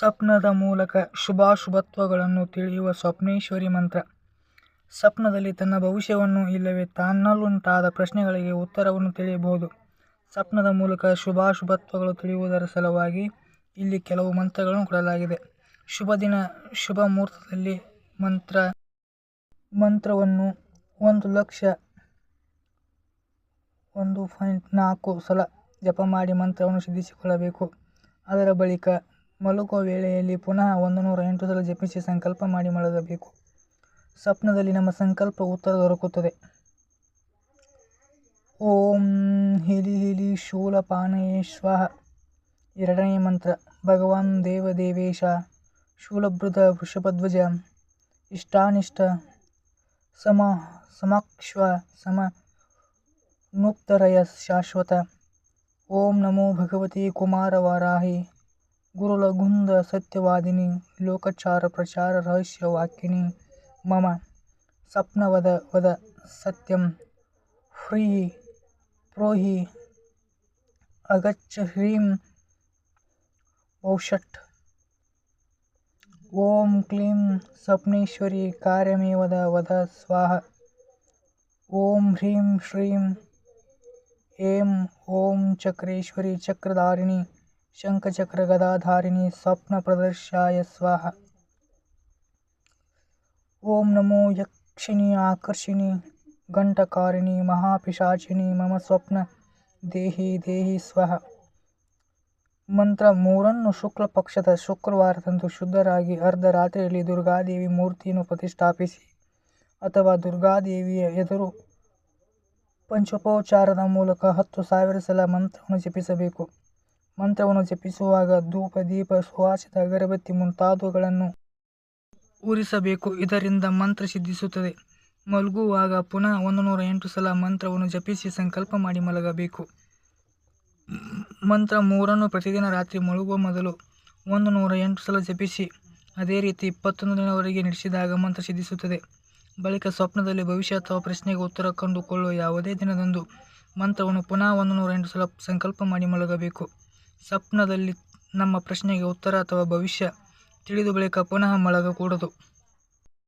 ಸ್ವಪ್ನದ ಮೂಲಕ ಶುಭಾಶುಭತ್ವಗಳನ್ನು ತಿಳಿಯುವ ಸ್ವಪ್ನೇಶ್ವರಿ ಮಂತ್ರ. ಸ್ವಪ್ನದಲ್ಲಿ ತನ್ನ ಭವಿಷ್ಯವನ್ನು ಇಲ್ಲವೇ ತನ್ನಲ್ಲುಂಟಾದ ಪ್ರಶ್ನೆಗಳಿಗೆ ಉತ್ತರವನ್ನು ತಿಳಿಯಬಹುದು. ಸ್ವಪ್ನದ ಮೂಲಕ ಶುಭಾಶುಭತ್ವಗಳು ತಿಳಿಯುವುದರ ಸಲುವಾಗಿ ಇಲ್ಲಿ ಕೆಲವು ಮಂತ್ರಗಳನ್ನು ಕೊಡಲಾಗಿದೆ. ಶುಭ ದಿನ, ಶುಭ ಮುಹೂರ್ತದಲ್ಲಿ ಮಂತ್ರ, ಮಂತ್ರವನ್ನು ಒಂದು ಲಕ್ಷ ಒಂದು ಪಾಯಿಂಟ್ ನಾಲ್ಕು ಸಲ ಜಪ ಮಾಡಿ ಮಂತ್ರವನ್ನು ಸಿದ್ಧಿಸಿಕೊಳ್ಳಬೇಕು. ಅದರ ಬಳಿಕ ಮಲಗುವ ವೇಳೆಯಲ್ಲಿ ಪುನಃ ಒಂದು ನೂರ ಎಂಟು ಸಲ ಜಪಿಸಿ ಸಂಕಲ್ಪ ಮಾಡಿ ಮಲಗಬೇಕು. ಸ್ವಪ್ನದಲ್ಲಿ ನಮ್ಮ ಸಂಕಲ್ಪ ಉತ್ತರ ದೊರಕುತ್ತದೆ. ಓಂ ಹಿಲಿ ಹಿಲಿ ಶೂಲ ಸ್ವಾಹ ಎರಡನೇ ಮಂತ್ರ, ಭಗವಾನ್ ದೇವದೇವೇಶ, ಶೂಲಭೃತ ವೃಷಭಧ್ವಜ, ಇಷ್ಟಾನಿಷ್ಟ ಸಮ ಸಮಕ್ಷ ಸಮ ಮುಕ್ತರಯ ಶಾಶ್ವತ. ಓಂ ನಮೋ ಭಗವತಿ ಕುಮಾರವಾರಾಹಿ. गुरुलघुन्द सत्यवादिनि लोकाचारप्रचाररहस्यवाकिनि मम सपनवद वद सत्यम ह्री, प्रोहि अगच्छ ह्रीं वौषट् ओम क्लीं स्वप्नेश्वरि कार्यमेवद वद स्वाहा। ओम ह्रीं श्रीं, ऐं ओम चक्रेश्वरी चक्रधारिणी। ಓಂ ಚಕ್ರೇಶ್ವರಿ ಶಂಖಚಕ್ರ ಗದಾಧಾರಿಣಿ ಸ್ವಪ್ನ ಪ್ರದರ್ಶಾಯ ಸ್ವಾಹ ಓಂ ನಮೋ ಯಕ್ಷಿಣಿ ಆಕರ್ಷಿಣಿ ಘಂಟಕಾರಿಣಿ ಮಹಾಪಿಶಾಚಿನಿ ಮಮ ಸ್ವಪ್ನ ದೇಹಿ ದೇಹಿ ಸ್ವಹ ಮಂತ್ರ ಮೂರನ್ನು ಶುಕ್ಲ ಪಕ್ಷದ ಶುಕ್ರವಾರದಂದು ಶುದ್ಧರಾಗಿ ಅರ್ಧರಾತ್ರಿಯಲ್ಲಿ ದುರ್ಗಾದೇವಿ ಮೂರ್ತಿಯನ್ನು ಪ್ರತಿಷ್ಠಾಪಿಸಿ, ಅಥವಾ ದುರ್ಗಾದೇವಿಯ ಎದುರು ಪಂಚೋಪಚಾರದ ಮೂಲಕ ಹತ್ತು ಸಾವಿರ ಸಲ ಮಂತ್ರವನ್ನು ಜಪಿಸಬೇಕು। ಮಂತ್ರವನ್ನು ಜಪಿಸುವಾಗ ಧೂಪ, ದೀಪ, ಸುವಾಸಿತ, ಅಗರಬತ್ತಿ ಮುಂತಾದವುಗಳನ್ನು ಊರಿಸಬೇಕು ಇದರಿಂದ ಮಂತ್ರ ಸಿದ್ಧಿಸುತ್ತದೆ. ಮಲಗುವಾಗ ಪುನಃ ಒಂದು ಎಂಟು ಸಲ ಮಂತ್ರವನ್ನು ಜಪಿಸಿ ಸಂಕಲ್ಪ ಮಾಡಿ ಮಲಗಬೇಕು. ಮಂತ್ರ ಮೂರನ್ನು ಪ್ರತಿದಿನ ರಾತ್ರಿ ಮಲಗುವ ಮೊದಲು ಒಂದು ನೂರ ಎಂಟು ಸಲ ಜಪಿಸಿ ಅದೇ ರೀತಿ ಇಪ್ಪತ್ತೊಂದು ದಿನವರೆಗೆ ನಡೆಸಿದಾಗ ಮಂತ್ರ ಸಿದ್ಧಿಸುತ್ತದೆ. ಬಳಿಕ ಸ್ವಪ್ನದಲ್ಲಿ ಭವಿಷ್ಯ ಅಥವಾ ಪ್ರಶ್ನೆಗೆ ಉತ್ತರ ಕಂಡುಕೊಳ್ಳುವ ಯಾವುದೇ ದಿನದಂದು ಮಂತ್ರವನ್ನು ಪುನಃ ಒಂದು ನೂರ ಎಂಟು ಸಲ ಸಂಕಲ್ಪ ಮಾಡಿ ಮಲಗಬೇಕು. ಸ್ವಪ್ನದಲ್ಲಿ ನಮ್ಮ ಪ್ರಶ್ನೆಗೆ ಉತ್ತರ ಅಥವಾ ಭವಿಷ್ಯ ತಿಳಿದು ಬಳಿಕ ಪುನಃ ಮಲಗಕೂಡದು.